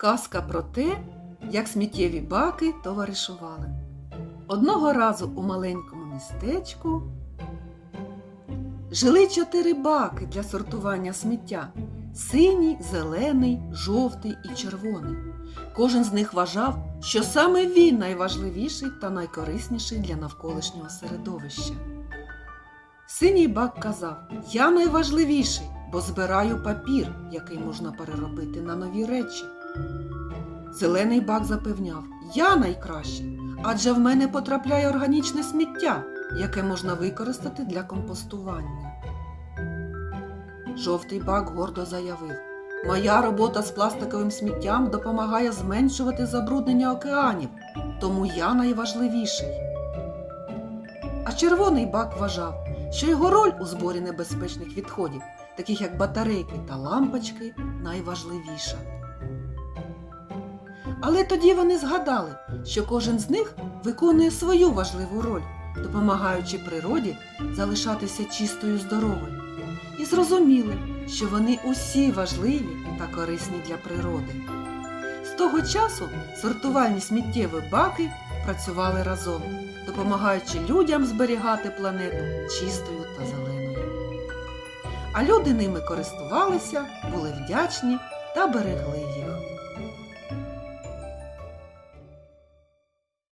Казка про те, як сміттєві баки товаришували. Одного разу у маленькому містечку жили чотири баки для сортування сміття: синій, зелений, жовтий і червоний. Кожен з них вважав, що саме він найважливіший та найкорисніший для навколишнього середовища. Синій бак казав: Я найважливіший, бо збираю папір, який можна переробити на нові речі. Зелений бак запевняв, я найкращий, адже в мене потрапляє органічне сміття, яке можна використати для компостування. Жовтий бак гордо заявив, моя робота з пластиковим сміттям допомагає зменшувати забруднення океанів, тому я найважливіший. А червоний бак вважав, що його роль у зборі небезпечних відходів, таких як батарейки та лампочки, найважливіша. Але тоді вони згадали, що кожен з них виконує свою важливу роль, допомагаючи природі залишатися чистою здоровою, і зрозуміли, що вони усі важливі та корисні для природи. З того часу сортувальні сміттєві баки працювали разом, допомагаючи людям зберігати планету чистою та зеленою. А люди ними користувалися, були вдячні та берегли їх.